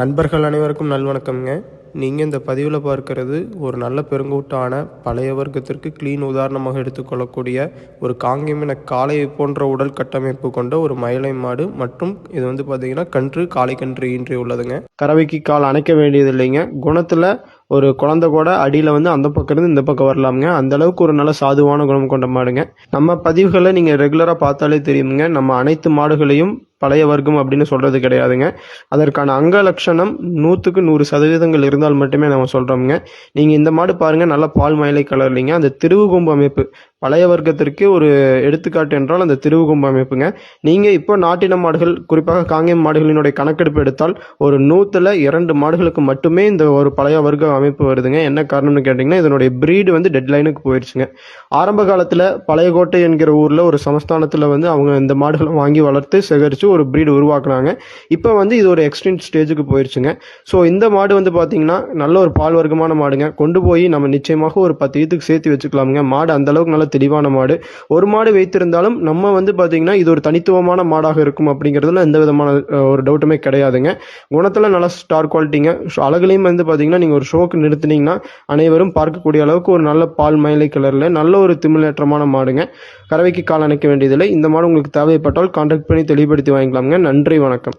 நண்பர்கள் அனைவருக்கும் நல்வணக்கம்ங்க. நீங்கள் இந்த பதிவில் பார்க்கறது ஒரு நல்ல பெருங்கூட்டான பழைய வர்க்கத்திற்கு கிளீன் உதாரணமாக எடுத்துக்கொள்ளக்கூடிய ஒரு காங்கேமின காளை போன்ற உடல் கட்டமைப்பு கொண்ட ஒரு மயிலை மாடு மற்றும் இது வந்து பார்த்தீங்கன்னா கன்று காளை கன்று ஈன்றி உள்ளதுங்க. கறவைக்கு கால் அணைக்க வேண்டியது இல்லைங்க குணத்தில் ஒரு குழந்தை கூட அடியில் வந்து அந்த பக்கம் இருந்து இந்த பக்கம் வரலாமுங்க. அந்த அளவுக்கு ஒரு நல்ல சாதுவான குணம் கொண்ட மாடுங்க. நம்ம பதிவுகளை நீங்கள் ரெகுலராக பார்த்தாலே தெரியுங்க நம்ம அனைத்து மாடுகளையும் பழைய வர்க்கம் அப்படின்னு சொல்கிறது கிடையாதுங்க. அதற்கான அங்க லட்சணம் நூற்றுக்கு நூறு சதவீதங்கள் இருந்தால் மட்டுமே நம்ம சொல்கிறோம்ங்க நீங்கள் இந்த மாடு பாருங்கள் நல்ல பால் மயிலை கலர்லிங்க. அந்த திருவுகொம்பு அமைப்பு பழைய வர்க்கத்திற்கு ஒரு எடுத்துக்காட்டு என்றால் அந்த திருவுகொம்பு அமைப்புங்க. நீங்கள் இப்போ நாட்டின மாடுகள் குறிப்பாக காங்கேயம் மாடுகளினுடைய கணக்கெடுப்பு எடுத்தால் ஒரு நூற்றில் இரண்டு மாடுகளுக்கு மட்டுமே இந்த ஒரு பழைய வர்க்க அமைப்பு வருதுங்க. என்ன காரணம்னு கேட்டிங்கன்னா இதனுடைய பிரீடு வந்து டெட்லைனுக்கு போயிடுச்சுங்க ஆரம்ப காலத்தில் பழையகோட்டை என்கிற ஊரில் ஒரு சமஸ்தானத்தில் வந்து அவங்க இந்த மாடுகளை வாங்கி வளர்த்து சேகரித்து ஒரு ப்ரீடு உருவாக்குனாங்க. இப்போ வந்து இது ஒரு எக்ஸ்டென்ட் ஸ்டேஜுக்கு போயிடுச்சுங்க ஸோ இந்த மாடு வந்து பார்த்தீங்கன்னா நல்ல ஒரு பால் வர்க்கமான மாடுங்க. கொண்டு போய் நம்ம நிச்சயமாக ஒரு பத்து ஈத்துக்கு சேர்த்து வச்சுக்கலாமுங்க. மாடு அந்தளவுக்கு நல்ல தெளிவான மாடு. ஒரு மாடு வைத்திருந்தாலும் நம்ம வந்து பார்த்தீங்கன்னா இது ஒரு தனித்துவமான மாடாக இருக்கும் அப்படிங்கிறதுல எந்த விதமான ஒரு டவுட்டுமே கிடையாதுங்க. குணத்தில் நல்ல ஸ்டார் குவாலிட்டிங்க ஸோ அழகுலையும் வந்து பார்த்தீங்கன்னா நீங்கள் ஒரு ஷோக்கு நிறுத்தினீங்கன்னா அனைவரும் பார்க்கக்கூடிய அளவுக்கு ஒரு நல்ல பால் மயிலை கலரில் நல்ல ஒரு திமிழேற்றமான மாடுங்க. கறவைக்கு கால் அணைக்க வேண்டியதில்லை. இந்த மாடு உங்களுக்கு தேவைப்பட்டால் கான்டாக்ட் பண்ணி தெளிவுபடுத்தி வாங்கிக்கலாமுங்க. நன்றி வணக்கம்.